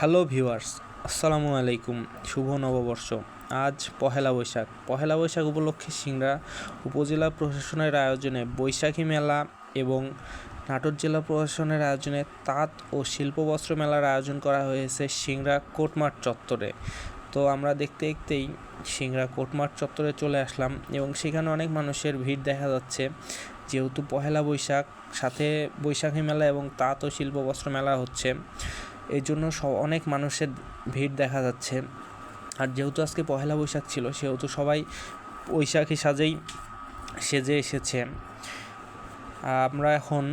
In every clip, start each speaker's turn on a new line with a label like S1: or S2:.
S1: Hello viewers, আসসালামু আলাইকুম, শুভ নববর্ষ। আজ পহেলা বৈশাখ। পহেলা বৈশাখ উপলক্ষে সিংড়া উপজেলা প্রশাসনের আয়োজনে বৈশাখী মেলা এবং নাটোর জেলা প্রশাসনের আয়োজনে তাঁত ও শিল্প বস্ত্র মেলার আয়োজন করা হয়েছে সিংড়া কোটমাঠ চত্বরে। তো আমরা দেখতে দেখতেই সিংড়া কোটমাঠ চত্বরে চলে আসলাম এবং সেখানে অনেক মানুষের ভিড় দেখা যাচ্ছে। যেহেতু পহেলা বৈশাখ, সাথে বৈশাখী মেলা এবং তাঁত ও শিল্প বস্ত্র মেলা হচ্ছে। এই জন্য অনেক মানুষের ভিড় দেখা যাচ্ছে। আর যেহেতু আজকে পহেলা বৈশাখ ছিল, সেহেতু সবাই বৈশাখী সাজেই সেজে এসেছে। আমরা এখন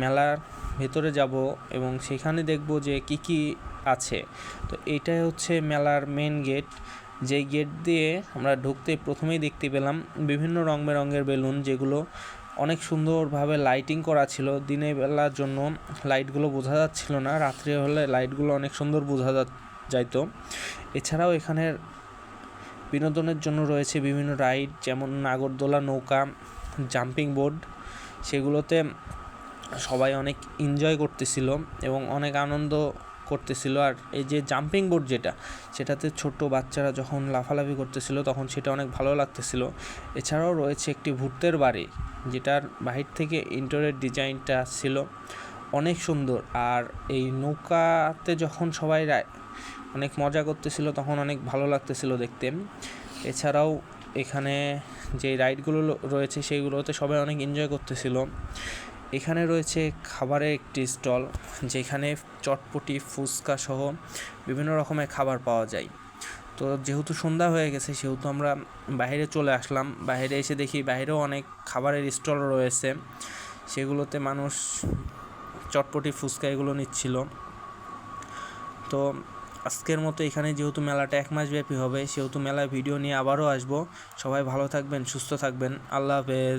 S1: মেলার ভেতরে যাব এবং সেখানে দেখব যে কি কি আছে। তো এটাই হচ্ছে মেলার মেন গেট যেই গেট দিয়ে আমরা ঢুকতে প্রথমেই দেখতে পেলাম বিভিন্ন রং বেরঙের বেলুন যেগুলো অনেক সুন্দরভাবে লাইটিং করা ছিল। দিনের বেলার জন্য লাইটগুলো বোঝা যাচ্ছিল না, রাত্রে হলে লাইটগুলো অনেক সুন্দর বোঝা যাইতো। এছাড়াও এখানের বিনোদনের জন্য রয়েছে বিভিন্ন রাইড যেমন নাগরদোলা নৌকা জাম্পিং বোর্ড সেগুলোতে সবাই অনেক এনজয় করতেছিল এবং অনেক আনন্দ করতেছিল আর এই যে জাম্পিং বোর্ড যেটা, সেটাতে ছোট বাচ্চারা যখন লাফালাফি করতেছিল তখন সেটা অনেক ভালো লাগতেছিল। এছাড়াও রয়েছে একটি ভূতের বাড়ি, যেটার বাহির থেকে ইন্টারের ডিজাইনটা ছিল অনেক সুন্দর। আর এই নৌকাতে যখন সবাই অনেক মজা করতেছিল, তখন অনেক ভালো লাগতেছিল দেখতে। এছাড়াও এখানে যে রাইডগুলো রয়েছে সেইগুলোতে সবাই অনেক এনজয় করতেছিল। এখানে রয়েছে খাবারের একটি স্টল, যেখানে চটপটি, ফুচকা সহ বিভিন্ন রকমের খাবার পাওয়া যায়। তো যেহেতু সন্ধ্যা হয়ে গেছে, সেহেতু আমরা বাইরে চলে আসলাম। বাইরে এসে দেখি বাইরেও অনেক খাবারের স্টল রয়েছে। সেগুলোতে মানুষ চটপটি, ফুচকা এগুলো নিচ্ছিল। তো আজকের মতো এখানে যেহেতু মেলাটা এক মাস ব্যাপী হবে, সেহেতু মেলায় ভিডিও নিয়ে আবারও আসব। সবাই ভালো থাকবেন, সুস্থ থাকবেন। আল্লাহ হাফেজ।